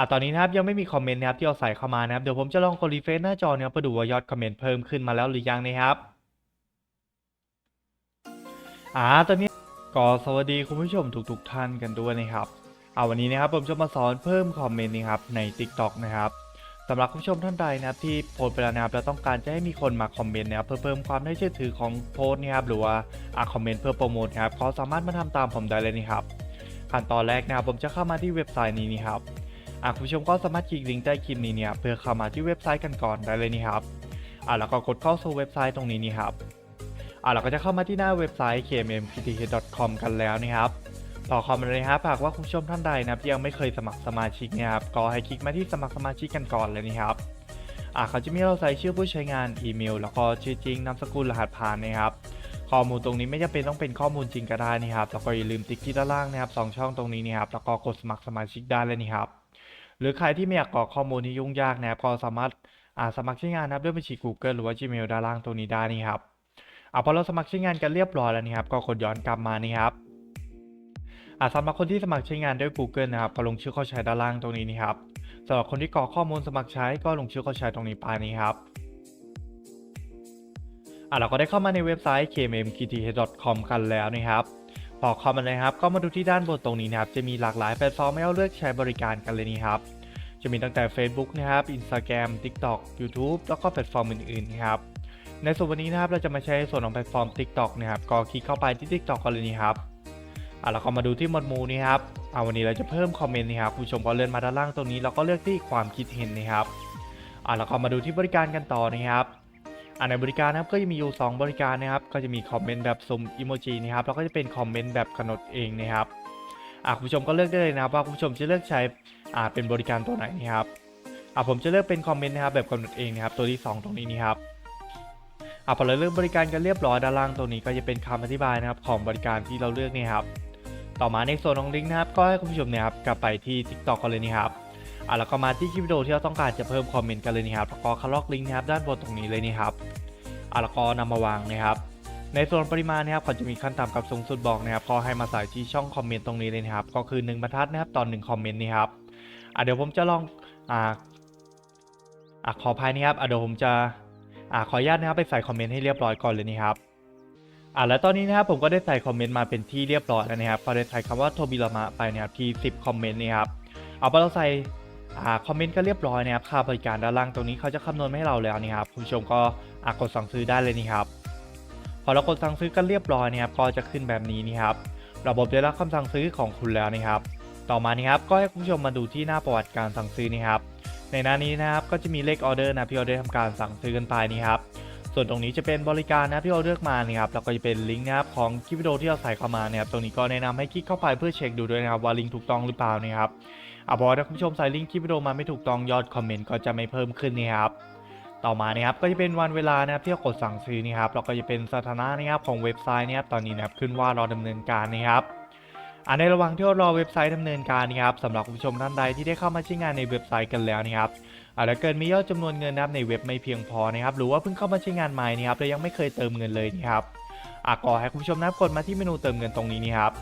อ่าตอนนี้นะครับยังไม่มีคอมเมนต์นะครับที่เอาใส่เข้ามานะครับเดี๋ยวผมจะลองกดรีเฟรชหน้าจอนะครับเพื่อดูว่ายอดคอมเมนต์เพิ่มขึ้นมาแล้วหรือยังนะครับอ่าตอนนี้ก็สวัสดีคุณผู้ชมทุกๆท่านกันด้วยนะครับเอาวันนี้นะครับผมจะมาสอนเพิ่มคอมเมนต์นะครับใน TikTok นะครับสำหรับคุณผู้ชมท่านใดนะครับที่โพสไปแล้วนะครับแล้วต้องการจะให้มีคนมาคอมเมนต์นะครับเพื่อเพิ่มความน่าเชื่อถือของโพสนะครับหรือว่าอ่าคอมเมนต์เพื่อโปรโมทครับก็สามารถมาทำตามผมได้เลยนะครับขั้นตอนแรกนะครับผมจะเข้ามาที่เว็บไซต์นี้นี่ครับ อะคุณผู้ชมก็สามารถคลิกลิงก์ใต้คลิปนี้เนี่ยเพื่อเข้ามาที่เว็บไซต์กันก่อนได้เลยนี่ครับอะแล้วก็กดเข้าสู่เว็บไซต์ตรงนี้นี่ครับอะเราก็จะเข้ามาที่หน้าเว็บไซต์ kmmpt.com กันแล้วนะครับพอเข้ามเลยครับหากว่าคุณผู้ชมท่านใดนะครับยังไม่เคยสมัครสมาชิกเนี่ยครับก็ให้คลิกมาที่สมัครสมาชิกกันก่อนเลยนี่ครับอะเขาจะมีเราใส่ชื่อผู้ใช้งานอีเมล แล้วก็ชื่อจริงนามสกุลรหัสผ่านนะครับข้อมูลตรงนี้ไม่จำเป็นต้องเป็นข้อมูลจริงก็ได้นะครับแล้วก็อย่าลืมติ๊กที่ด้านล่างนะครับสองช่องตรงนี้นะครับแล้วก็กดสมัครสมาชิกได้เลยนี่ครับ หรือใครที่ไม่อยากกรอกข้อมูลที่ยุ่งยากนะครับก็สามารถอาสมัครใช้งานนะครับด้วยบัญชี Google หรือว่า Gmail ด้านล่างตรงนี้ได้นี่ครับอ่าพอเราสมัครใช้งานกันเรียบร้อยแล้วนี่ครับ ก็กดย้อนกลับมานี่ครับอ่าสำหรับคนที่สมัครใช้งานด้วย Google นะครับก็ลงชื่อเข้าใช้ด้านล่างตรงนี้นี่ครับสำหรับคนที่กรอกข้อมูลสมัครใช้ก็ลงชื่อเข้าใช้ตรงนี้ไปนี่ครับอ่าเราก็ได้เข้ามาในเว็บไซต์ kmmkt.com กันแล้วนะครับ พอเข้ามาเลยครับก็มาดูที่ด้านบนตรงนี้นะครับจะมีหลากหลายแพลตฟอร์มให้เราเลือกใช้บริการกันเลยนี่ครับจะมีตั้งแต่ Facebook นะครับ Instagram TikTok YouTube แล้วก็แพลตฟอร์มอื่นๆนะครับในส่วนวันนี้นะครับเราจะมาใช้ส่วนของแพลตฟอร์ม TikTok นะครับก็คลิกเข้าไปที่ TikTok กันเลยนี่ครับอะเราก็มาดูที่หมวดหมู่นี่ครับอะวันนี้เราจะเพิ่มคอมเมนต์นี่ครับคุณผู้ชมก็เลื่อนมาด้านล่างตรงนี้แล้วก็เลือกที่ความคิดเห็นนะครับอะเราก็มาดูที่บริการกันต่อนะครับ อ่าในบริการนะครับก็จะมีอยู่ 2 บริการนะครับ ก็จะมีคอมเมนต์แบบสุ่มอิโมจินะครับแล้วก็จะเป็นคอมเมนต์แบบกำหนดเองนะครับอ่าคุณผู้ชมก็เลือกได้เลยนะครับว่าคุณผู้ชมจะเลือกใช้อ่าเป็นบริการตัวไหนนะครับอ่าผมจะเลือกเป็นคอมเมนต์นะครับแบบกำหนดเองนะครับตัวที่ 2 ตรงนี้นี่ครับอ่าพอเราเลือกบริการกันเรียบร้อยด้านล่างตรงนี้ก็จะเป็นคำอธิบายนะครับของบริการที่เราเลือกนี่ครับต่อมาในส่วนของลิงก์นะครับก็ให้คุณผู้ชมเนะครับกลับไปที่ TikTok กันเลยนี่ครับ อ่าแล้วก็มาที่คลิปวิดีโอที่เราต้องการจะเพิ่มคอมเมนต์กันเลยนี่ครับแล้วก็คลอกลิงก์นะครับด้านบนตรงนี้เลยนี่ครับอะแล้วก็นำมาวางนะครับ ในส่วนปริมาณนะครับเขาจะมีขั้นต่ำกับสูงสุดบอกนะครับก็ให้มาใส่ที่ช่องคอมเมนต์ตรงนี้เลยนะครับ ก็คือ1บรรทัดนะครับตอน1คอมเมนต์นี่ครับอะเดี๋ยวผมจะลองอ่าอะขออภัยนะครับอะเดี๋ยวผมจะอ่าขออนุญาตนะครับไปใส่คอมเมนต์ให้เรียบร้อยก่อนเลยนี่ครับอะแล้วตอนนี้นะครับผมก็ได้ใส่คอมเมนต์มาเป็นที่เรียบร้อยแล้วนะครับก็ได้ใส่คำว่าโทบิรามะไปนะครับที่ 10 คอมเมนต์นี่ครับเอาไปเราใส่ อ่าคอมเมนต์ก็เรียบร้อยนะครับค่าบริการด้านล่างตรงนี้เขาจะคำนวณมาให้เราแล้วนี่ครับคุณผู้ชมก็อะกดสั่งซื้อได้เลยนี่ครับพอเรากดสั่งซื้อกันเรียบร้อยนะครับก็จะขึ้นแบบนี้นี่ครับระบบได้รับคำสั่งซื้อของคุณแล้วนะครับ ต่อมานี่ครับก็ให้คุณผู้ชมมาดูที่หน้าประวัติการสั่งซื้อนี่ครับ ในหน้านี้นะครับก็จะมีเลขออเดอร์นะที่เราได้ทำการสั่งซื้อกันไปนี่ครับส่วนตรงนี้จะเป็นบริการนะที่เราเลือกมานี่ครับแล้วก็จะเป็นลิงก์นะครับของคลิปวิดีโอที่เราใส่เข้ามานะครับตรงนี้ก็แนะนำให้คลิกเข้าไปเพื่อเช็คดูด้วยนะครับว่าลิงก์ถูกต้องหรือเปล่านะครับ อะพราะว่าถ้าคุณผู้ชมใส่ลิงก์คลิปวิดีโอมาไม่ถูกต้องยอดคอมเมนต์ก็จะไม่เพิ่มขึ้นนี่ครับต่อมานะครับก็จะเป็นวันเวลานะครับที่กดสั่งซื้อนี่ครับแล้วก็จะเป็นสถานะนะครับของเว็บไซต์นะครับตอนนี้นะครับขึ้นว่ารอดำเนินการนะครับอ่าในระหว่างที่รอเว็บไซต์ดำเนินการนะครับสำหรับคุณผู้ชมท่านใดที่ได้เข้ามาใช้งานในเว็บไซต์กันแล้วนะครับอ่าแล้วเกิดมียอดจำนวนเงินนะครับในเว็บไม่เพียงพอนะครับหรือว่าเพิ่งเข้ามาใช้งานใหม่นะครับและยังไม่เคยเติมเงินเลยนะครับอ่าก็ให้คุณผู้ชมนะครับกดมาที่เมนูเติมเงินตรงนี้นี่ครับ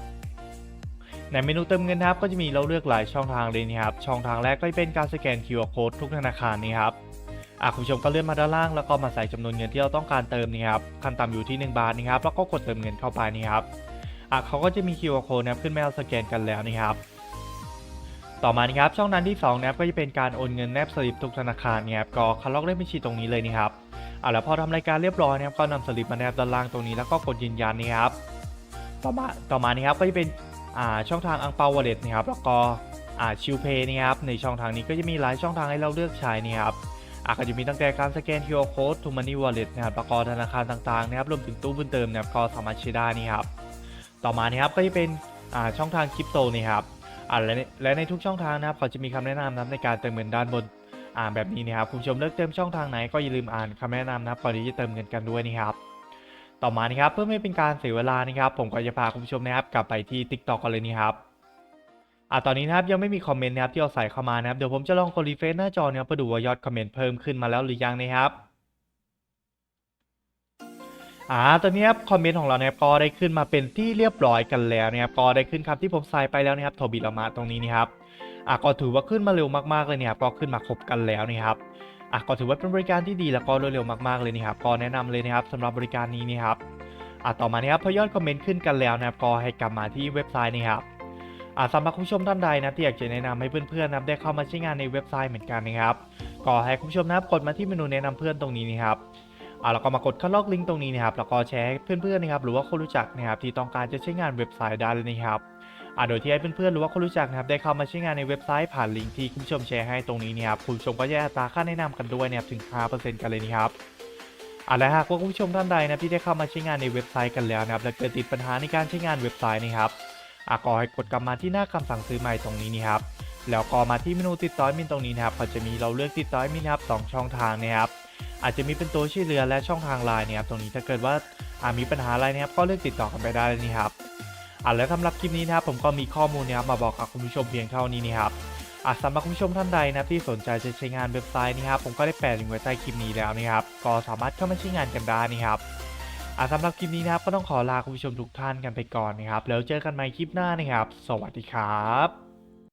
ในเมนูเติมเงินนะครับก็จะมีเราเลือกหลายช่องทางเลยนะครับช่องทางแรกก็จะเป็นการสแกน QR Code ทุกธนาคารนี่ครับอะคุณผู้ชมก็เลื่อนมาด้านล่างแล้วก็มาใส่จำนวนเงินที่เราต้องการเติมนี่ครับขั้นต่ำอยู่ที่ 1 บาทนี่ครับแล้วก็กดเติมเงินเข้าไปนี่ครับอะเขาก็จะมี QR code นะครับขึ้นมาเราสแกนกันแล้วนี่ครับต่อมานี่ครับช่องนั้นที่2นะครับก็จะเป็นการโอนเงินแนบสลิปทุกธนาคารนี่ครับก็คัดลอกเลขบัญชีตรงนี้เลยนี่ครับอะแล้วพอทำรายการเรียบร้อยนะครับก็นำสลิปมาแนบด้านล่างตรงนี้แล้วก็กดยืนยันนี่ครับต่อมาต่อมานี่ครับก็จะเป็น ช่องทางอังเปาวอลเล็ตนี่ครับแล้วก็อ่าชิวเพย์นี่ครับในช่องทางนี้ก็จะมีหลายช่องทางให้เราเลือกใช้นี่ครับอาจจะมีตั้งแต่การสแกน QR Code to Money Wallet นะครับแล้วก็ธนาคารต่างๆนะครับรวมถึงตู้บุญเติมนะครับก็สามารถใช้ได้นี่ครับต่อมานี่ครับก็จะเป็นช่องทางคริปโตนี่ครับและในและในทุกช่องทางนะครับเขาจะมีคำแนะนำนะครับในการเติมเงินด้านบนแบบนี้นะครับคุณผู้ชมเลือกเติมช่องทางไหนก็อย่าลืมอ่านคำแนะนำนะครับก่อนที่จะเติมเงินกันด้วยนี่ครับ ต่อมานี่ครับเพื่อไม่เป็นการเสียเวลานี่ครับ ผมก็จะพาคุณผู้ชมนะครับกลับไปที่ TikTok กันเลยนี่ครับอะตอนนี้นะครับยังไม่มีคอมเมนต์นะครับที่เราใส่เข้ามานะครับเดี๋ยวผมจะลองกดรีเฟรชหน้าจอเนี่ยเพื่อดูว่ายอดคอมเมนต์เพิ่มขึ้นมาแล้วหรือยังนะครับอ่าตอนนี้ครับคอมเมนต์ของเราเนี่ยก็ได้ขึ้นมาเป็นที่เรียบร้อยกันแล้วนะครับก็ได้ขึ้นครับที่ผมใส่ไปแล้วนะครับโทบิลามาตรงนี้นี่ครับอะก็ถือว่าขึ้นมาเร็วมากๆเลยเนี่ยครับก็ขึ้นมาครบกันแล้วนะครับ อะก็ถือว่าเป็นบริการที่ดีแล้วก็รวดเร็วมากๆเลยนะครับก็แนะนำเลยนะครับสำหรับบริการนี้นะครับอะต่อมานะครับพอยอดคอมเมนต์ขึ้นกันแล้วนะครับก็ให้กลับมาที่เว็บไซต์นะครับอะสำหรับคุณผู้ชมท่านใดนะที่อยากจะแนะนำให้เพื่อนๆนะได้เข้ามาใช้งานในเว็บไซต์เหมือนกันนะครับก็ให้คุณผู้ชมนะครับกดมาที่เมนูแนะนำเพื่อนตรงนี้นะครับอะแล้วก็มากดคัดลอกลิงก์ตรงนี้นะครับแล้วก็แชร์ให้เพื่อนๆนะครับหรือว่าคนรู้จักนะครับที่ต้องการจะใช้งานเว็บไซต์ได้เลยนะครับ อ่าโดยที่ให้เพื่อนๆหรือว่าคนรู้จักนะครับได้เข้ามาใช้งานในเว็บไซต์ผ่านลิงก์ที่คุณผู้ชมแชร์ให้ตรงนี้เนี่ยครับคุณผู้ชมก็จะอัตราค่าแนะนำกันด้วยนะครับถึง 5%กันเลยนะครับอ่าและหากว่าคุณผู้ชมท่านใดนะที่ได้เข้ามาใช้งานในเว็บไซต์กันแล้วนะครับและเกิดติดปัญหาในการใช้งานเว็บไซต์นะครับอ่าก็ให้กดกลับมาที่หน้าคำสั่งซื้อใหม่ตรงนี้นี่ครับแล้วก็มาที่เมนูติดต่อมินตรงนี้นะครับก็จะมีเราเลือกติดต่อมินนะครับสองช่องทางนะครับอาจจะมีเป็นตัวช่วยเหลือและช่องทางไลน์นะครับตรงนี้ถ้าเกิดว่ามีปัญหาอะไรนะครับก็เลือกติดต่อกันไปได้เลยนี่ครับ อะแล้วสำหรับคลิปนี้นะครับผมก็มีข้อมูลนะครับมาบอกกับคุณผู้ชมเพียงเท่านี้นะครับอะสำหรับคุณผู้ชมท่านใดนะที่สนใจจะใช้งานเว็บไซต์นะครับผมก็ได้แปะลิงก์ไว้ใต้คลิปนี้แล้วนะครับก็สามารถเข้ามาใช้งานกันได้นะครับอะสำหรับคลิปนี้นะครับก็ต้องขอลาคุณผู้ชมทุกท่านกันไปก่อนนะครับแล้วเจอกันใหม่คลิปหน้านะครับ สวัสดีครับ